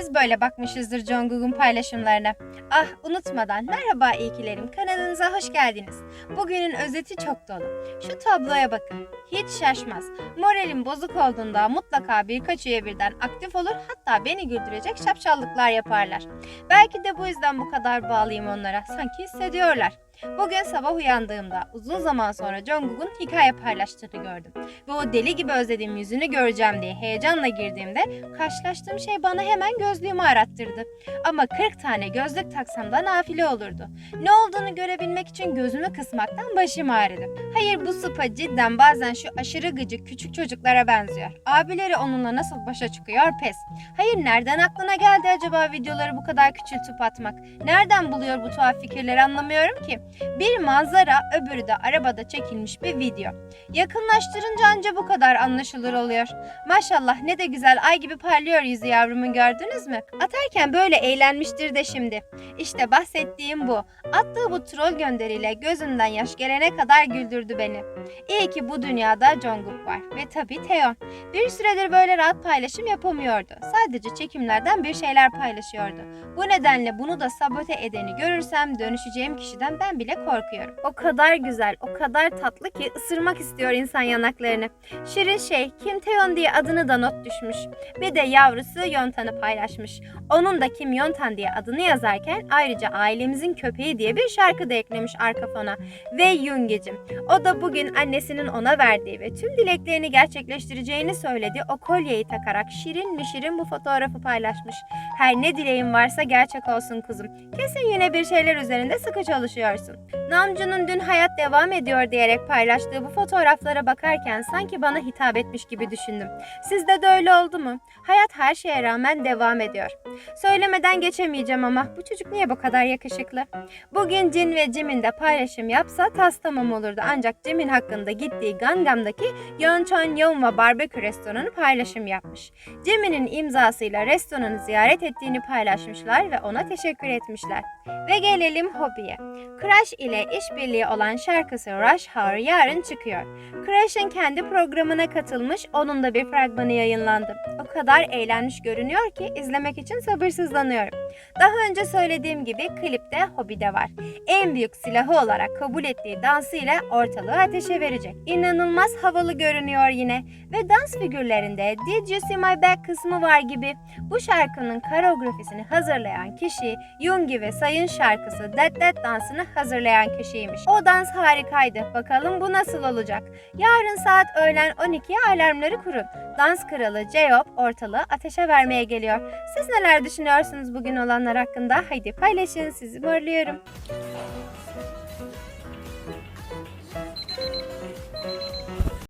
kez böyle bakmışızdır Jungkook'un paylaşımlarına. Ah unutmadan merhaba iyikilerim kanalınıza hoş geldiniz. Bugünün özeti çok dolu. Şu tabloya bakın. Hiç şaşmaz. Moralim bozuk olduğunda mutlaka birkaç üye birden aktif olur hatta beni güldürecek şapşallıklar yaparlar. Belki de bu yüzden bu kadar bağlıyım onlara. Sanki hissediyorlar. Bugün sabah uyandığımda uzun zaman sonra Jungkook'un hikaye paylaştığını gördüm. Ve o deli gibi özlediğim yüzünü göreceğim diye heyecanla girdiğimde karşılaştığım şey bana hemen gözlüğümü arattırdı. Ama 40 tane gözlük taksam da nafile olurdu. Ne olduğunu görebilmek için gözümü kısmaktan başım ağrıdı. Hayır bu sıpa cidden bazen şu aşırı gıcık küçük çocuklara benziyor. Abileri onunla nasıl başa çıkıyor pes. Hayır nereden aklına geldi acaba videoları bu kadar küçültüp atmak? Nereden buluyor bu tuhaf fikirleri anlamıyorum ki. Bir manzara öbürü de arabada çekilmiş bir video. Yakınlaştırınca anca bu kadar anlaşılır oluyor. Maşallah ne de güzel ay gibi parlıyor yüzü yavrumun gördünüz mü? Atarken böyle eğlenmiştir de şimdi. İşte bahsettiğim bu. Attığı bu troll gönderiyle gözünden yaş gelene kadar güldürdü beni. İyi ki bu dünyada Jungkook var ve tabii Taeyeon. Bir süredir böyle rahat paylaşım yapamıyordu. Sadece çekimlerden bir şeyler paylaşıyordu. Bu nedenle bunu da sabote edeni görürsem dönüşeceğim kişiden ben bile korkuyorum. O kadar güzel, o kadar tatlı ki ısırmak istiyor insan yanaklarını. Şirin şey, Kim Taeyeon diye adını da not düşmüş. Bir de yavrusu Yontan'ı paylaşmış. Onun da Kim Yontan diye adını yazarken ayrıca ailemizin köpeği diye bir şarkı da eklemiş arka fona. Ve Yungecim. O da bugün annesinin ona verdiği ve tüm dileklerini gerçekleştireceğini söylediği o kolyeyi takarak şirin mi şirin bu fotoğrafı paylaşmış. Her ne dileğin varsa gerçek olsun kuzum. Kesin yine bir şeyler üzerinde sıkı çalışıyorsun. Namjoon'un dün hayat devam ediyor diyerek paylaştığı bu fotoğraflara bakarken sanki bana hitap etmiş gibi düşündüm. Sizde de öyle oldu mu? Hayat her şeye rağmen devam ediyor. Söylemeden geçemeyeceğim ama bu çocuk niye bu kadar yakışıklı? Bugün Jin ve Jimin de paylaşım yapsa tas tamam olurdu ancak Jimin hakkında gittiği Gangnam'daki Yeoncheon Yeonwa Barbecue restoranı paylaşım yapmış. Jimin'in imzasıyla restoranı ziyaret ettiğini paylaşmışlar ve ona teşekkür etmişler. Ve gelelim hobiye. Crush ile işbirliği olan şarkısı Rush Hour yarın çıkıyor. Crush'ın kendi programına katılmış, onun da bir fragmanı yayınlandı. O kadar eğlenmiş görünüyor ki izlemek için sabırsızlanıyorum. Daha önce söylediğim gibi klipte hobi de var. En büyük silahı olarak kabul ettiği dansıyla ortalığı ateşe verecek. İnanılmaz havalı görünüyor yine ve dans figürlerinde Did You See My Back kısmı var gibi. Bu şarkının koreografisini hazırlayan kişi Yoongi ve Sayın şarkısı Dead Dead dansını hazırlayan kişiymiş. O dans harikaydı. Bakalım bu nasıl olacak? Yarın saat öğlen 12'ye alarmları kurun. Dans kralı J-Hope ortalığı ateşe vermeye geliyor. Siz neler düşünüyorsunuz bugün olanlar hakkında? Haydi paylaşın sizi morluyorum.